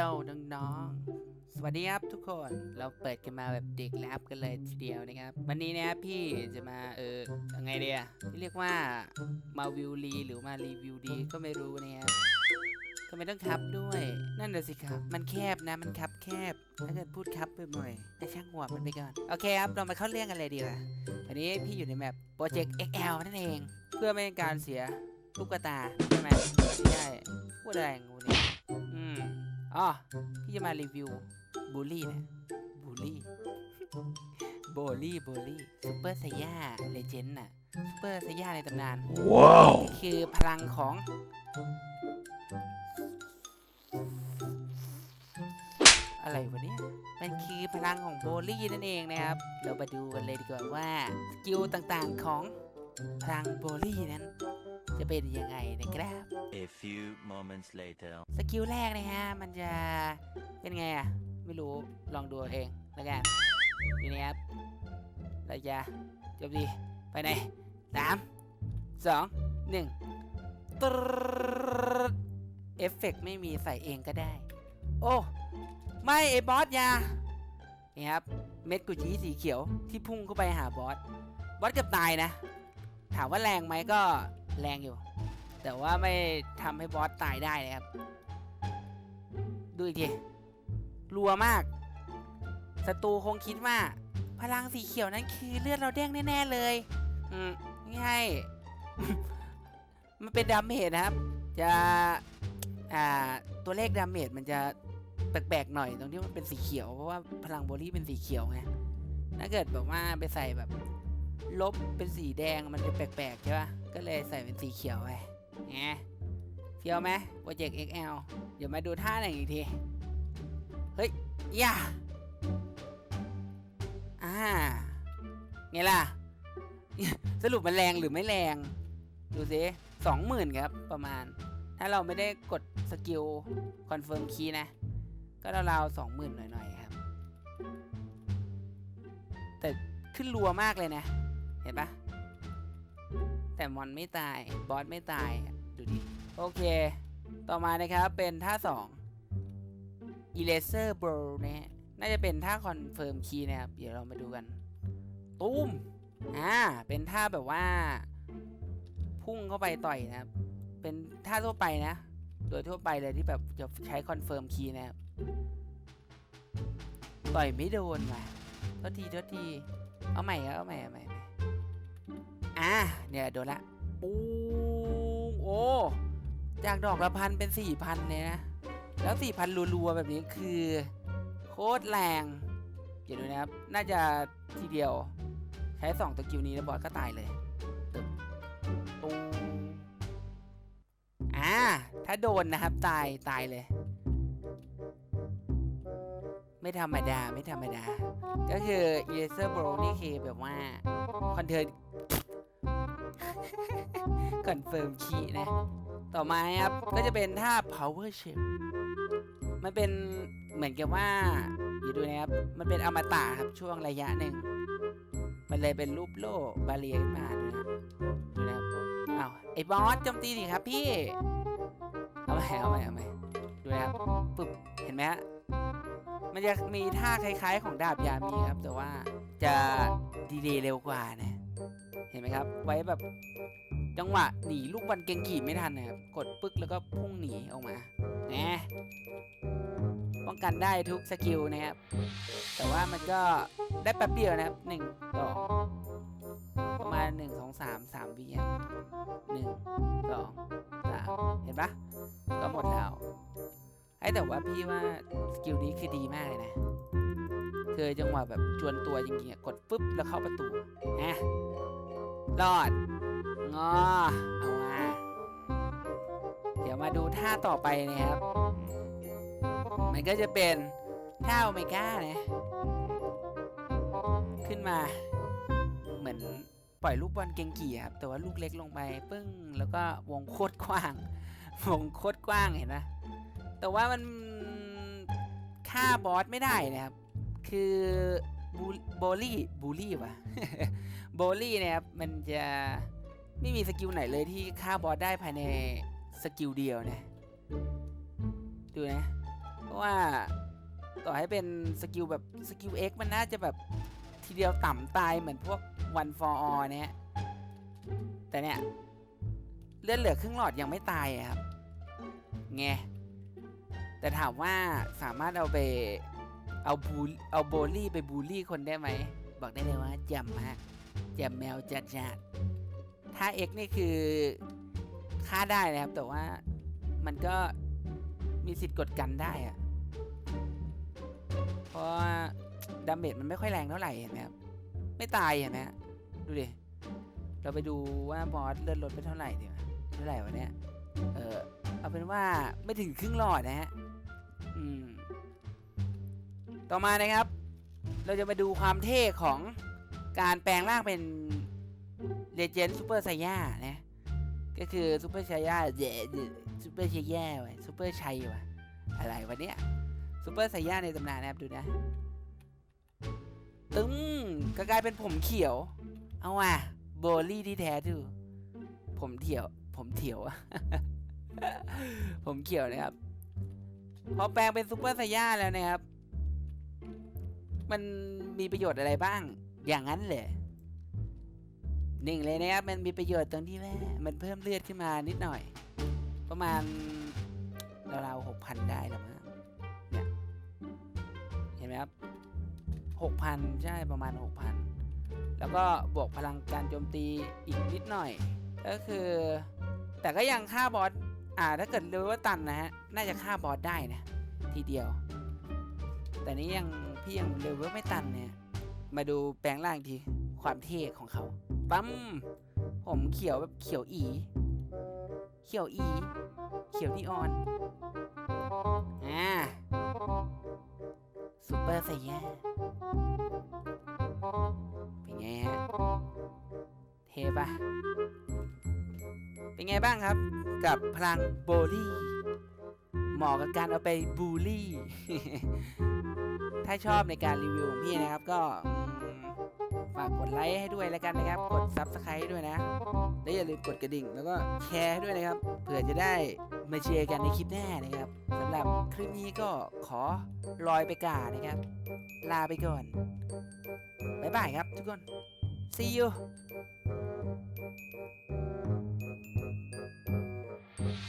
ยว น้องๆ สวัสดีครับทุกคน เราเปิดกันมาแบบเด็กแลบกันเลยทีเดียวนะครับ วันนี้นะครับพี่จะมาเออยังไงเดียที่เรียกว่ามาวิวรีหรือมารีวิวดีก็ไม่รู้นะครับทำไมต้องคับด้วย นั่นน่ะสิครับ มันแคบนะ มันคับแคบ ถ้าเกิดพูดคับบ่อยๆให้ช่างหัวมันไปก่อน โอเคครับ เรามาเข้าเรื่องกันเลยดีกว่าวันนี้พี่อยู่ในแมปโปรเจกต์ XL นั่นเอง เพื่อไม่ให้การเสียลูกตา ใช่ไหมไม่ใช่พูดอะไรของกูเนี่ยอืม อ๋อพี่จะมารีวิวบูลลี่นะบูลลี่โบลี่โบลี่ซูเปอร์ไซย่าเลเจนด์น่ะซูเปอร์ไซย่าในตำนานว้าวนี่คือพลังของอะไรวะเนี่ย มันคือพลังของโบลี่นั่นเองนะครับ เรามาดูกันเลยดีกว่าว่า สกิลต่างๆของพลังโบลี่นั้น จะเป็นยังไงนะครับ A few moments later สกิลแรกนะฮะ มันจะเป็นไงอะ ไม่รู้ ลองดูเอาเองแล้วกันนี่นะครับเราจะจบดีไปไหนสามสองหนึ่งตรึ๊ดเอฟเฟกต์ไม่มีใส่เองก็ได้ โอ้ ไม่ไอ้บอสอยานี่ครับ เม็ดกุจีสีเขียวที่พุ่งเข้าไปหาบอส บอสเกือบตายนะ ถามว่าแรงไหมก็ แรงอยู่ แต่ว่าไม่ทำให้บอสตายได้นะครับ ดูอีกทีรัวมากศัตรูคงคิดว่า พลังสีเขียวนั้นคือเลือดเราแดงแน่ๆเลย อืมไม่ใช่มันเป็นดาเมจนะครับ จะอ่าตัวเลขดาเมจมันจะแปลกๆหน่อยตรงที่มันเป็นสีเขียวเพราะว่าพลังโบลี่เป็นสีเขียวไงถ้าเกิดแบบว่าไปใส่แบบ ลบเป็นสีแดงมันจะแปลกๆใช่ปะก็เลยใส่เป็นสีเขียวไปไงเฟี้ยวไหมโปรเจกต์ XL เดี๋ยวมาดูท่าหนึ่งอีกที เฮ้ยย่าอ่าไงล่ะ สรุปมันแรงหรือไม่แรง ดูสิสองหมื่นครับประมาณ ถ้าเราไม่ได้กดสกิลคอนเฟิร์มคีย์นะ ก็ราวๆสองหมื่นหน่อยๆครับ แต่ขึ้นรัวมากเลยนะ เห็นปะแต่มอนไม่ตาย บอสไม่ตาย ดูดิ โอเค ต่อมานะครับ เป็นท่า2 Eraser Bro นะฮะ น่าจะเป็นท่าคอนเฟิร์มคีย์นะครับ เดี๋ยวเรามาดูกัน ตูมอ่า เป็นท่าแบบว่า พุ่งเข้าไปต่อยนะครับ เป็นท่าทั่วไปนะ โดยทั่วไปเลยที่แบบจะใช้คอนเฟิร์มคีย์นะครับ ต่อยไม่โดนว่ะทษทีทษที เอาใหม่ครับเอาใหม่เอาใหม่ อะเนี่ยโดนละปูงโอ้จากดอกละพันเป็นสี่พันเลยนะ แล้วสี่พันรัวๆแบบนี้คือ โคตรแรง เดี๋ยวดูนะครับ น่าจะทีเดียวใช้สองตะกิวนี้แล้วบอสก็ตายเลยตึบปูงอ่าถ้าโดนนะครับตายตายเลย ไม่ธรรมดาไม่ธรรมดา ก็คือ Eraser Bro นี่คือแบบว่าคอนเทน คอนเฟิร์มคีนะ ต่อมาครับ ก็จะเป็นท่า power shift มันเป็นเหมือนกับว่าอยู่ดูนะครับ มันเป็นอมตะครับช่วงระยะหนึ่ง มันเลยเป็นรูปโล่บาเรียขึ้นมาดูนะครับดูนะครับอ้าวไอ้บอสโจมตีดิครับพี่ เอาใหมเอาใหมเอาใหมดูนะครับปึ๊บเห็นไหมฮะมันจะมีท่าคล้ายๆ ของดาบยามีครับ แต่ว่าจะดีเลย์เร็วกว่านะ เห็นไหมครับ ไว้แบบจังหวะหนีลูกบอลเกงกีบไม่ทันนะครับ กดปึ๊กแล้วก็พุ่งหนีออกมาแหนะป้องกันได้ทุกสกิลนะครับ แต่ว่ามันก็ได้แป๊บเดียวนะครับหนึ่งสองประมาณหนึ่งสองสามสามวิครับหนึ่งสองสามเห็นปะก็หมดแล้วไอ้แต่ว่าพี่ว่าสกิลนี้คือดีมากเลยนะ คือจังหวะแบบจวนตัวจริงๆกดปุ๊บแล้วเข้าประตูฮะ รอด งอ เอามา เดี๋ยวมาดูท่าต่อไปนะครับ มันก็จะเป็นท่าโอเมก้านะ ขึ้นมา เหมือนปล่อยลูกบอลเกงกี่ครับ แต่ว่าลูกเล็กลงไป ปึ้ง แล้วก็วงโคตรกว้าง วงโคตรกว้างเห็นไหมแต่ว่ามันฆ่าบอสไม่ได้นะครับ คือ บูโบลี่บูลี่วะโบลี่เนะครับมันจะไม่มีสกิลไหนเลยที่ฆ่าบอสได้ภายในสกิลเดียวนะดูนะเพราะว่าต่อให้เป็นสกิลแบบสกิล X มันน่าจะแบบทีเดียวต่ำตายเหมือนพวก One for All เนี่ยแต่เนี่ยเลือดเหลือครึ่งหลอดยังไม่ตายอะครับไงแต่ถามว่าสามารถเอาไป เอาบูลเอาโบลี่ไปบูลลี่คนได้ไหม บอกได้เลยว่าแจำมากแจำแมวจัดจัดๆถ้า X นี่คือฆ่าได้นะครับ แต่ว่ามันก็มีสิทธิ์กดกันได้อะเพราะาดาเมจมันไม่ค่อยแรงเท่าไหร่เห็นไหมครับไม่ตายเห็นไหมดูดิเราไปดูว่าบอสเลือดลดไปเท่าไหร่ดีวะเท่าไหร่วะเนี่ยเออเอาเป็นว่าไม่ถึงครึ่งหลอดนะฮะอืม ต่อมานะครับ เราจะมาดูความเท่ของการแปลงร่างเป็นเลเจนด์ซูเปอร์ไซย่านะก็คือซูเปอร์ไซย่าเย่ซูเปอร์ไซย่าไว้ซูเปอร์ชัยวะอะไรวะเนี่ยซูเปอร์ไซย่าในตำนานนะครับดูนะ ตึ้งก็กลายเป็นผมเขียว เอาว่ะโบลี่ที่แท้ดูผมเถียว ผมเถียว ผมเขียวนะครับ พอแปลงเป็นซูเปอร์ไซย่าแล้วนะครับ มันมีประโยชน์อะไรบ้าง อย่างนั้นเลยหนึ่งเลยนะครับ มันมีประโยชน์ตรงที่ว่ามันเพิ่มเลือดขึ้นมานิดหน่อย ประมาณราวๆหกพันได้หรือมั้งเนี่ย เห็นไหมครับหกพันใช่ประมาณหกพันแล้วก็บวกพลังการโจมตีอีกนิดหน่อย ก็คือ แต่ก็ยังฆ่าบอสอ่าถ้าเกิดเลเวลตันนะฮะ น่าจะฆ่าบอสได้นะ ทีเดียว แต่นี้ยัง พี่ยังเลเวลไม่ตันเนี่ย มาดูแปลงร่างอีกทีความเท่ของเขาปั๊มผมเขียวแบบเขียวอี เขียวอี เขียวนีออน อ่าซูเปอร์ไซย่าเป็นไงฮะ เทปะเป็นไงบ้างครับ กับพลังโบลี่ เหมาะกับการเอาไปบูลลี่ ถ้าชอบในการรีวิวของพี่นะครับก็ฝากกดไลค์ให้ด้วยแล้วกันนะครับ กด Subscribe ด้วยนะ และอย่าลืมกดกระดิ่ง แล้วก็แชร์ด้วยนะครับ เผื่อจะได้มาเชียร์กันในคลิปหน้านะครับสำหรับคลิปนี้ก็ขอลอยไปก่อนนะครับ ลาไปก่อน บ๊ายบายครับทุกคน see you